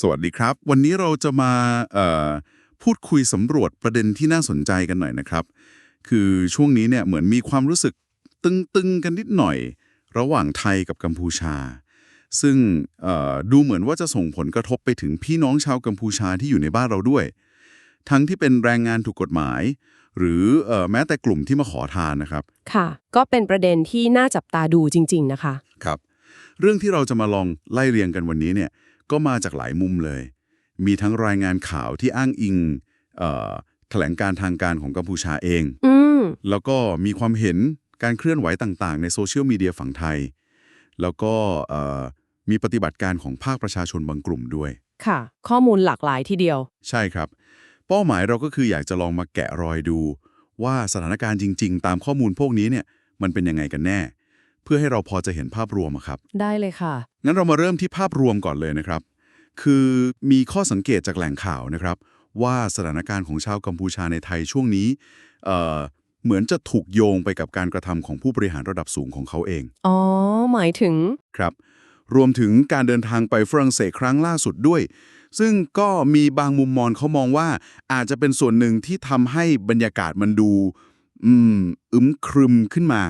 สวัสดีครับ วันนี้เราจะมาเอ่อพูดคุยสำรวจประเด็นที่น่าสนใจกันหน่อยนะครับ คือช่วงนี้เนี่ยเหมือนมีความรู้สึกตึงๆกันนิดหน่อย ระหว่างไทยกับกัมพูชา ซึ่งเอ่อดูเหมือนว่าจะส่งผลกระทบไปถึงพี่น้องชาวกัมพูชาที่อยู่ในบ้านเราด้วย ทั้งที่เป็นแรงงานถูกกฎหมาย หรือเอ่อแม้แต่กลุ่มที่มาขอทานนะครับ ค่ะ ก็เป็นประเด็นที่น่าจับตาดูจริง ๆ นะคะ ครับ เรื่องที่เราจะมาลองไล่เรียงกันวันนี้เนี่ย ก็มาจากหลายมุมเลย มีทั้งรายงานข่าวที่อ้างอิงเอ่อแถลงการทางการของกัมพูชาเองอืมแล้วก็มีความเห็นการเคลื่อนไหวต่างๆ ในโซเชียลมีเดียฝั่งไทย แล้วก็เอ่อมีปฏิบัติการของภาคประชาชนบางกลุ่มด้วย ค่ะ ข้อมูลหลากหลายทีเดียว ใช่ครับ เป้าหมายเราก็คืออยากจะลองมาแกะรอยดู ว่าสถานการณ์จริง ๆ ตามข้อมูลพวกนี้เนี่ยมันเป็นยังไงกันแน่ เพื่อให้เราพอจะเห็นภาพรวมอะครับ ได้เลยค่ะ งั้นเรามาเริ่มที่ภาพรวมก่อนเลยนะครับ คือมีข้อสังเกตจากแหล่งข่าวนะครับ ว่าสถานการณ์ของชาวกัมพูชาในไทยช่วงนี้เอ่อเหมือนจะถูกโยงไปกับการกระทำของผู้บริหารระดับสูงของเขาเอง อ๋อ หมายถึง ครับ รวมถึงการเดินทางไปฝรั่งเศสครั้งล่าสุดด้วย ซึ่งก็มีบางมุมมองเขามองว่าอาจจะเป็นส่วนหนึ่งที่ทำให้บรรยากาศมันดู อืม อึมครึมขึ้นมา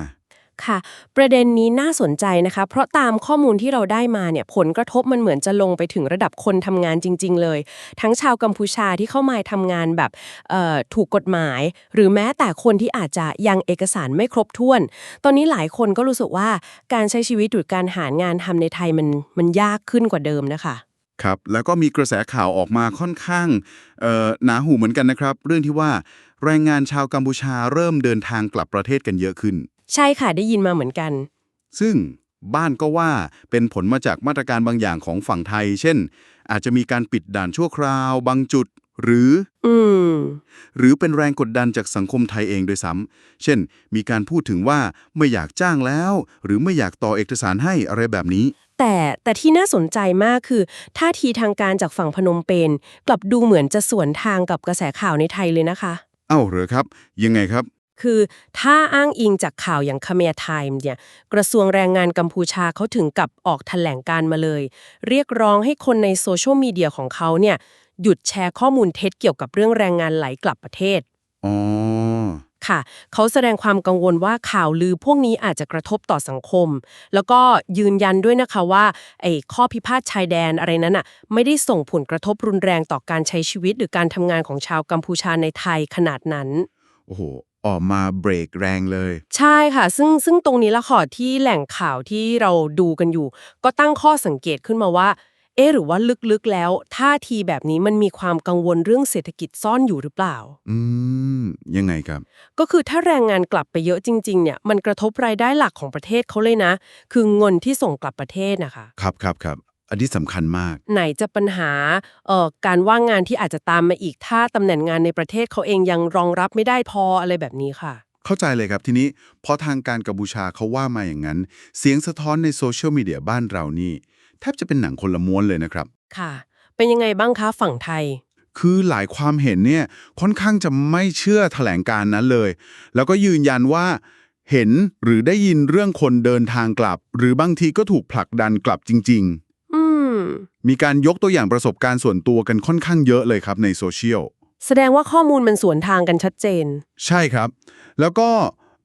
ค่ะ ประเด็นนี้น่าสนใจนะคะ เพราะตามข้อมูลที่เราได้มาเนี่ยผลกระทบมันเหมือนจะลงไปถึงระดับคนทำงานจริง ๆ เลย ทั้งชาวกัมพูชาที่เข้ามาทำงานแบบถูกกฎหมาย หรือแม้แต่คนที่อาจจะยังเอกสารไม่ครบถ้วน ตอนนี้หลายคนก็รู้สึกว่าการใช้ชีวิตหรือการหางานทำในไทยมันมันยากขึ้นกว่าเดิมนะคะครับแล้วก็มีกระแสข่าวออกมาค่อนข้างหนาหูเหมือนกันนะครับ เรื่องที่ว่าแรงงานชาวกัมพูชาเริ่มเดินทางกลับประเทศกันเยอะขึ้น ใช่ค่ะได้ยินมาเหมือนกัน ซึ่งบ้านก็ว่าเป็นผลมาจากมาตรการบางอย่างของฝั่งไทย เช่น อาจจะมีการปิดด่านชั่วคราวบางจุด หรือ อืม หรือเป็นแรงกดดันจากสังคมไทยเองด้วยซ้ำเช่น มีการพูดถึงว่าไม่อยากจ้างแล้ว หรือไม่อยากต่อเอกสารให้อะไรแบบนี้ แต่แต่ที่น่าสนใจมากคือท่าทีทางการจากฝั่งพนมเปญกลับดูเหมือนจะสวนทางกับกระแสข่าวในไทยเลยนะคะ เอ้าเหรอครับ ยังไงครับ คือถ้าอ้างอิงจากข่าวอย่างคาเมียไทม์เนี่ยกระทรวงแรงงานกัมพูชาเขาถึงกับออกแถลงการมาเลย เรียกร้องให้คนในโซเชียลมีเดียของเขาเนี่ยหยุดแชร์ข้อมูลเท็จเกี่ยวกับเรื่องแรงงานไหลกลับประเทศอ๋อค่ะ เขาแสดงความกังวลว่าข่าวลือพวกนี้อาจจะกระทบต่อสังคม แล้วก็ยืนยันด้วยนะคะว่าไอ้ข้อพิพาทชายแดนอะไรนั้นอะไม่ได้ส่งผลกระทบรุนแรงต่อการใช้ชีวิต หรือการทำงานของชาวกัมพูชาในไทยขนาดนั้น โอ้โห ออกมาเบรกแรงเลย ใช่ค่ะ ซึ่งซึ่งตรงนี้ละค่ะที่แหล่งข่าวที่เราดูกันอยู่ ก็ตั้งข้อสังเกตขึ้นมาว่า เอ๊ะหรือว่าลึกๆแล้วท่าทีแบบนี้มันมีความกังวลเรื่องเศรษฐกิจซ่อนอยู่หรือเปล่า อืม ยังไงครับ ก็คือถ้าแรงงานกลับไปเยอะจริง ๆ เนี่ย มันกระทบรายได้หลักของประเทศเขาเลยนะ คือเงินที่ส่งกลับประเทศนะคะ ครับครับครับ อันนี้สำคัญมาก ไหนจะปัญหาเอ่อการว่างงานที่อาจจะตามมาอีกถ้าตำแหน่งงานในประเทศเขาเองยังรองรับไม่ได้พออะไรแบบนี้ค่ะ เข้าใจเลยครับทีนี้พอทางการกัมพูชาเขาว่ามาอย่างนั้น เสียงสะท้อนในโซเชียลมีเดียบ้านเรานี่ แทบจะเป็นหนังคนละม้วนเลยนะครับ ค่ะ เป็นยังไงบ้างคะฝั่งไทย คือหลายความเห็นเนี่ยค่อนข้างจะไม่เชื่อแถลงการนั้นเลย แล้วก็ยืนยันว่า เห็นหรือได้ยินเรื่องคนเดินทางกลับ หรือบางทีก็ถูกผลักดันกลับจริงอืมๆ มีการยกตัวอย่างประสบการณ์ส่วนตัวกันค่อนข้างเยอะเลยครับในโซเชียล แสดงว่าข้อมูลมันสวนทางกันชัดเจน ใช่ครับ แล้วก็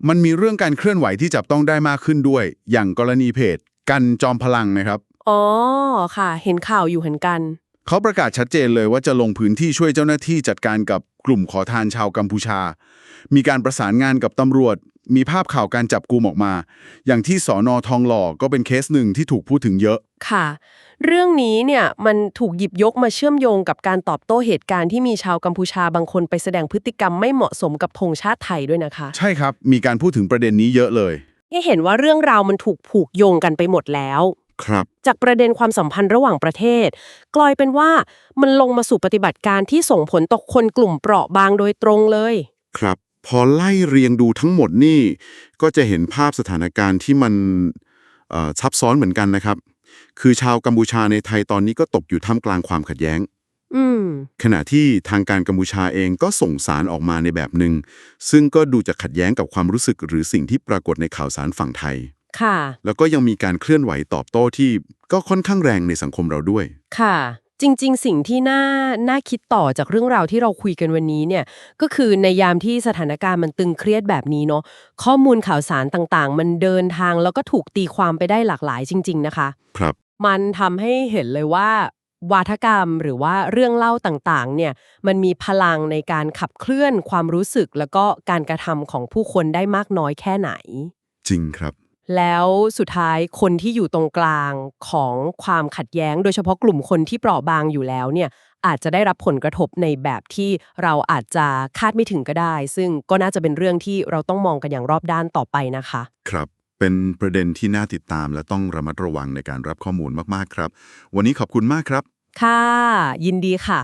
มันมีเรื่องการเคลื่อนไหวที่จับต้องได้มากขึ้นด้วย อย่างกรณีเพจ กันจอมพลังนะครับ อ๋อค่ะ เห็นข่าวอยู่เหมือนกัน เขาประกาศชัดเจนเลยว่าจะลงพื้นที่ช่วยเจ้าหน้าที่จัดการกับกลุ่มขอทานชาวกัมพูชา มีการประสานงานกับตำรวจ มีภาพข่าวการจับกุมออกมา อย่างที่สอนอทองหล่อก็เป็นเคสหนึ่งที่ถูกพูดถึงเยอะ ค่ะ เรื่องนี้เนี่ยมันถูกหยิบยกมาเชื่อมโยงกับการตอบโต้เหตุการณ์ที่มีชาวกัมพูชาบางคนไปแสดงพฤติกรรมไม่เหมาะสมกับธงชาติไทยด้วยนะคะ ใช่ครับ มีการพูดถึงประเด็นนี้เยอะเลย ให้เห็นว่าเรื่องราวมันถูกผูกโยงกันไปหมดแล้ว ครับ จากประเด็นความสัมพันธ์ระหว่างประเทศ กลายเป็นว่ามันลงมาสู่ปฏิบัติการที่ส่งผลต่อคนกลุ่มเปราะบางโดยตรงเลย ครับ พอไล่เรียงดูทั้งหมดนี่ ก็จะเห็นภาพสถานการณ์ที่มันเอ่อซับซ้อนเหมือนกันนะครับ คือชาวกัมพูชาในไทยตอนนี้ก็ตกอยู่ท่ามกลางความขัดแย้งอืมขณะที่ทางการกัมพูชาเองก็ส่งสารออกมาในแบบหนึ่งซึ่งก็ดูจะขัดแย้งกับความรู้สึกหรือสิ่งที่ปรากฏในข่าวสารฝั่งไทย ค่ะ แล้วก็ยังมีการเคลื่อนไหวตอบโต้ที่ก็ค่อนข้างแรงในสังคมเราด้วย ค่ะ จริง ๆ สิ่งที่น่าน่าคิดต่อจากเรื่องราวที่เราคุยกันวันนี้เนี่ย ก็คือในยามที่สถานการณ์มันตึงเครียดแบบนี้เนาะข้อมูลข่าวสารต่างๆ มันเดินทางแล้วก็ถูกตีความไปได้หลากหลายจริง ๆ นะคะ ครับ มันทำให้เห็นเลยว่าวาทกรรมหรือว่าเรื่องเล่าต่างๆ เนี่ย มันมีพลังในการขับเคลื่อนความรู้สึก แล้วก็การกระทำของผู้คนได้มากน้อยแค่ไหน จริงครับ แล้วสุดท้ายคนที่อยู่ตรงกลางของความขัดแย้ง โดยเฉพาะกลุ่มคนที่เปราะบางอยู่แล้วเนี่ยอาจจะได้รับผลกระทบในแบบที่เราอาจจะคาดไม่ถึงก็ได้ ซึ่งก็น่าจะเป็นเรื่องที่เราต้องมองกันอย่างรอบด้านต่อไปนะคะ ครับเป็นประเด็นที่น่าติดตามและต้องระมัดระวังในการรับข้อมูลมากๆครับ วันนี้ขอบคุณมากครับ ค่ะ ยินดีค่ะ